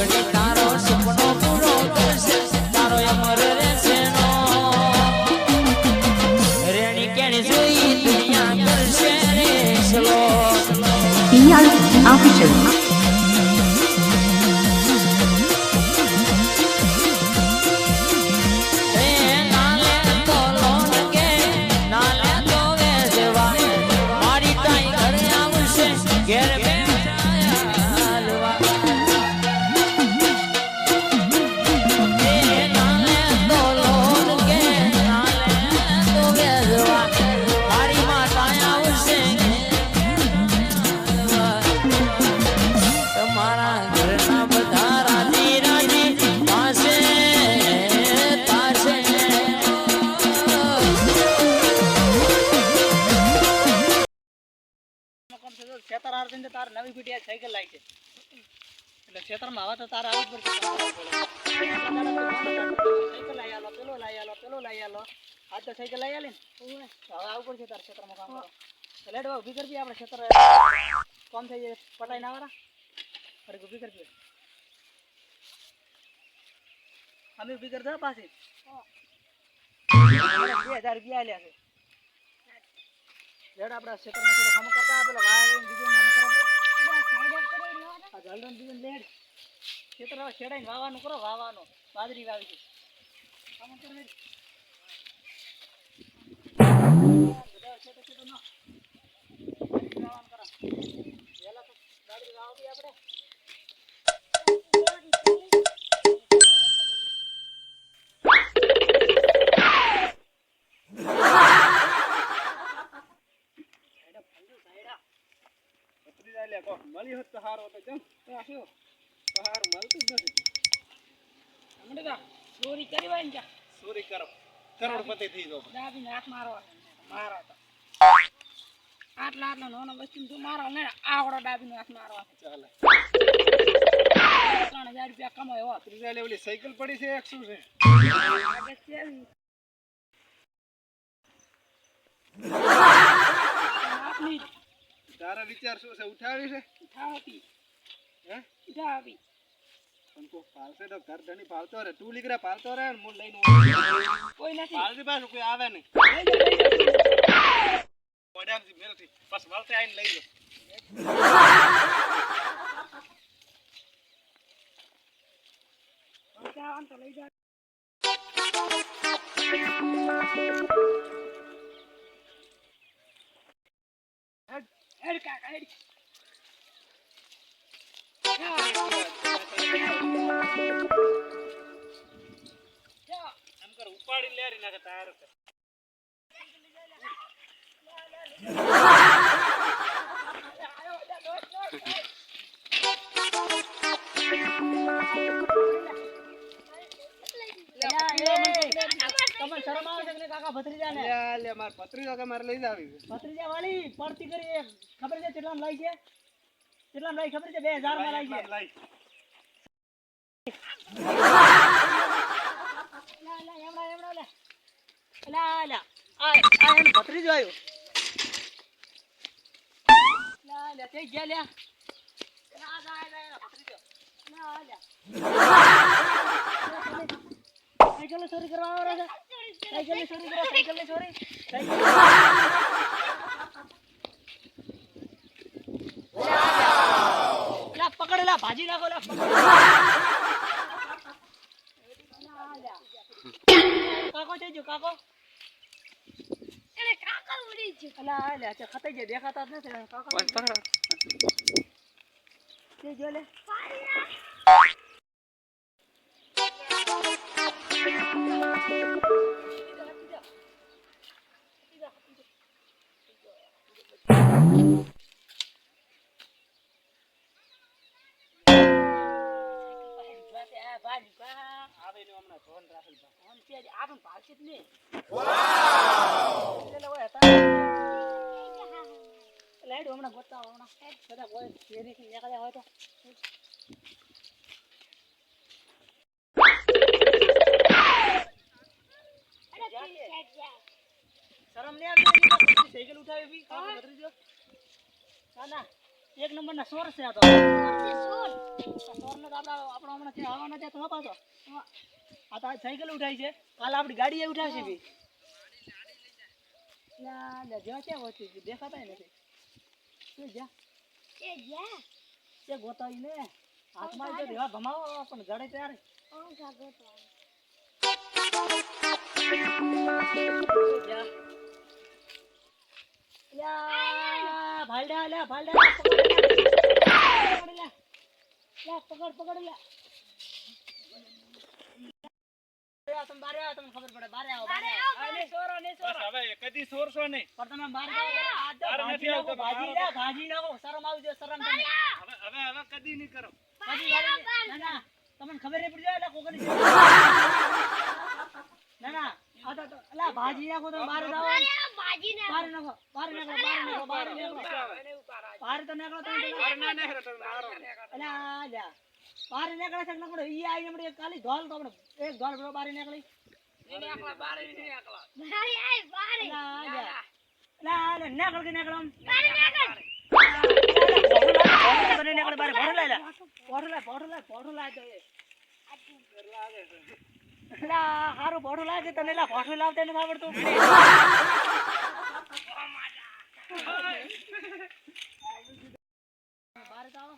વગડે તારો સપનો પૂરો કરશે. તારો અમર રહેશે રેણી કેણી જોઈ દુનિયા. ખેતર હાર થઈને તારે નવી પીટી સાયકલ લાવી છે. એટલે ખેતરમાં આવા તો તારે આવું પડશે. સાયકલ લાવી આલો પેલો લાવી આલો પેલો લાવી આલો. આજ તો સાયકલ લાવી આલી ને? હવે આવું પડશે તારે ખેતરમાં કામ કરો એટલે લેડ ઊભી કરવી આપણે ખેતર. કોમ થઈ જાય પટાઈ ના વાળા અરે ઊભી કરવી અમે ઊભી કરતા પાછી? બે હજાર રૂપિયા આલ્યા છે. લેડ આપણા ખેતરમાં થોડો કામ કરતા પેલો વાયર બીજું કામ કરો આ જલદન બીજું લેડ શેતર હવે છેડાઈને વાવાનું કરો વાવાનું બાજરી વાવી કામ કરો લેડ. બધા ન. વાવાનું કરો. વહેલા તો બાજરી વાવવી આપણે હોત તો હારો તો કેમ તો આ શું તો હારું મળતું જ નથી હમણાં તો ચોરી કરી હોય ને ત્યાં ચોરી કરો કરોડપતિ થઈ જાવ દાબીને હાથ મારો તો આટલા આટલા નાનો વસ્તુ તું મારો ને આવડો દાબીને હાથ મારવા ચાલે ત્રણ હજાર રૂપિયા કમાય હોત ત્રીજા જાય લે ઓલી સાયકલ પડી છે એક શું છે. તારા વિચાર શું છે ઉઠાવી છે ઉઠાવતી હે ઉઠાવી પણ કોઈ પાલશે તો ઘર ધણી પાલતો રે તું લીકરા પાલતો રે ને હું લઈને. કોઈ નથી પાલતી પાછું કોઈ આવે નહીં લઈ જા, લઈ જા. મોઢામાંથી મેલથી બસ વાલતે આઈને લઈ લો ઉઠાવવાનું તો લઈ જા. હેડ, હેડ કાકા, હેડ. જા. એમ કર ઉપાડી લેરી નાખે તાર તમને શરમ આવે છે કે નહીં કાકા ભત્રીજાને? લે લે માર લઈ જાવી ભત્રીજા વાળી પડતી કરી ખબર છે કેટલા લાઈ છે કેટલામાં લાઈ ખબર છે બે હજારમાં લાઈ છે લાઈ. લા, લા, એમડા, એમડા, લા. લા, લા. આ આ એનો ભત્રીજો આવ્યો લા, લા, તે ગયા લ્યા લા, લા, લા, એનો ભત્રીજો. લા, લા. સાયકલને ચોરી કરવા આવે છે સાયકલને ચોરી કરવા સાયકલને ચોરી સાયકલ લા પકડ લા ભાજી નાખો લા પકડ લા, લા. કાકો થઈ ગયો કાકો. એને કાકા ઉડી છે અલા આ લે આ ખતાઈ જાય દેખાતા જ નથી કાકો. તે જો લે. આવે આપણને ભાવશે જ નહીં એટલે ઓય હતા લાઈડ હમણાં ગોતતા આવો હમણાં બધા કોઈ શેરીથી નીકળ્યા હોય તો શરમ નહીં આવતી એની સાયકલ ઉઠાવી બી કામ કરી દો ના ના એક નંબર ના સોર છે આ તો સોરને તો આપણા આપણો હમણાં છે આવવાના છે તો પાછો આ તો આ સાયકલ ઉઠાય છે. કાલ આપણી ગાડી એ ઉઠાવશે બી લા લે જ્યાં ક્યાં હોતી હતી દેખાતા નથી. શું જ્યાં એ જા. તે ગોતાઈ ને હાથમાં જો દેવા ભમાવો પણ જડે ત્યારે. કોણ તો. જ્યાં લ્યા ભાલડા લ્યા ભાલડા પકડ લ્યા પકડ પકડ તમને ખબર પડે બારે આવો બારે આવો. આ નહીં નાખો નાખો. પડી એટલે કોકની ના ના અલા ભાજી નાખો તમે બહાર આવો બહાર ને બારે નાખો બહાર નાખો બહાર નાખો બહાર નાખો. બારે તો નાખો તમે. મારે ના નહીં તમે બહાર અલા જા. બારે નીકળે છે નકડે ઈ આઈ નમડે એક કાલી ધોલ તો આપણે એક ધોલ બરો બારે નીકળી ભાઈ આય બારે. અલા નીકળ કે નીકળ બારે નીકળ. બારે. ભોર લે લે. ભોર લે ભોર લે ભોર લે તો હારું ભોર લાગે તને લા ભોર લાવતે નથી આવડતું. બારે તો આવો.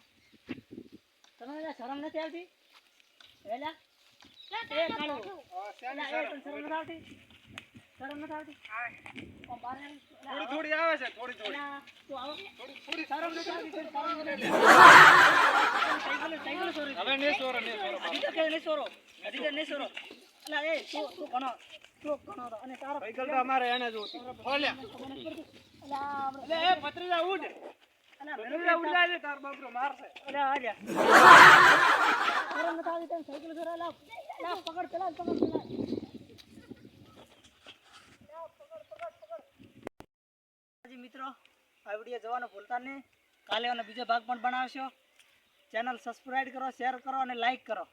તમે લા શરમ નથી આવતી? એલા એ કાળો શરમ? નથી આવતી? શરમ નથી આવતી? થોડી થોડી આવે છે થોડી થોડી. એલા આવો. થોડી શરમ નથી આવતી શરમ નથી સાયકલ સાયકલ સોરી હવે નહીં સોરો નહીં સોરો હજી તો કે નહીં સોરો હજી તો નહીં સોરો એલા એ તું તું ઘણો તું ઘણો અને તારો ભાઈ તો અમારે એને જોતી ફોલ્યા એલા એ ઉડ મિત્રો આ વીડિયો જોવાનું ભૂલતા નહીં. કાલે અને બીજો ભાગ પણ બનાવશો. ચેનલ સબસ્ક્રાઈબ કરો શેર કરો અને લાઈક કરો.